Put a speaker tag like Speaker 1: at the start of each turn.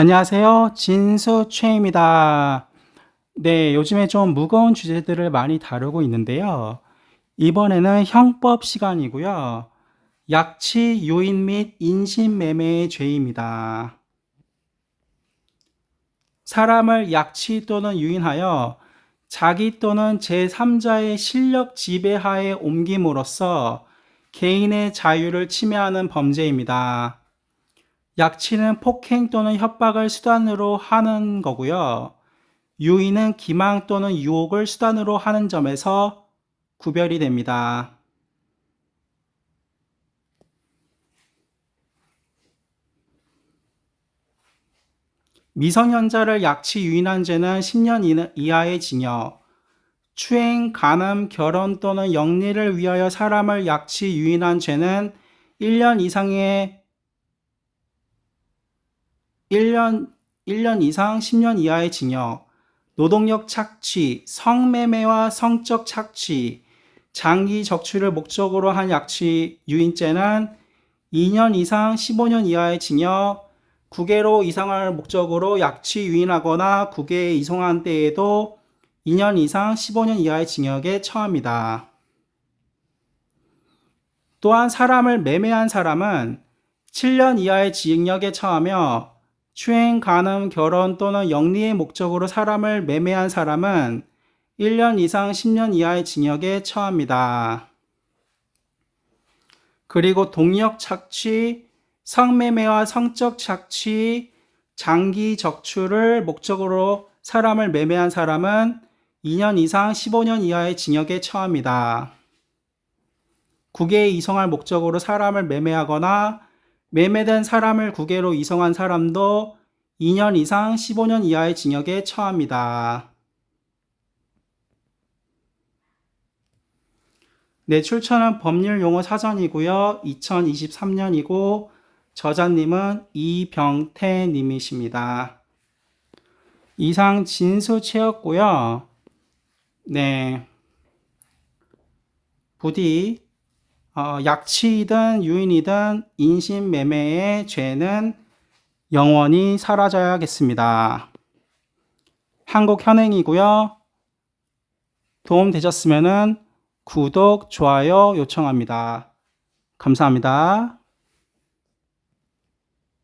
Speaker 1: 안녕하세요. 진수 최입니다. 네, 요즘에 좀 무거운 주제들을 많이 다루고 있는데요. 이번에는 형법 시간이고요. 약치, 유인 및 인신매매의 죄입니다. 사람을 약치 또는 유인하여 자기 또는 제3자의 실력 지배하에 옮김으로써 개인의 자유를 침해하는 범죄입니다. 약치는 폭행 또는 협박을 수단으로 하는 거고요. 유인은 기망 또는 유혹을 수단으로 하는 점에서 구별이 됩니다. 미성년자를 약치 유인한 죄는 10년 이내- 이하의 징역, 추행, 간음, 결혼 또는 영리를 위하여 사람을 약치 유인한 죄는 1년 이상의 1년, 1년 이상 10년 이하의 징역, 노동력 착취, 성매매와 성적 착취, 장기 적출을 목적으로 한 약취 유인죄는 2년 이상 15년 이하의 징역, 국외로 이상할 목적으로 약취 유인하거나 국외에 이송한 때에도 2년 이상 15년 이하의 징역에 처합니다. 또한 사람을 매매한 사람은 7년 이하의 징역에 처하며 추행, 간음, 결혼 또는 영리의 목적으로 사람을 매매한 사람은 1년 이상 10년 이하의 징역에 처합니다. 그리고 동력 착취, 성매매와 성적 착취, 장기 적출을 목적으로 사람을 매매한 사람은 2년 이상 15년 이하의 징역에 처합니다. 국외에 이송할 목적으로 사람을 매매하거나 매매된 사람을 국외로 이송한 사람도 2년 이상 15년 이하의 징역에 처합니다. 네, 출처는 법률 용어 사전이고요. 2023년이고 저자님은 이병태 님이십니다. 이상 진수체였고요. 네, 부디 어, 약치이든 유인이든 인신매매의 죄는 영원히 사라져야겠습니다. 한국 현행이고요. 도움 되셨으면 구독, 좋아요 요청합니다. 감사합니다.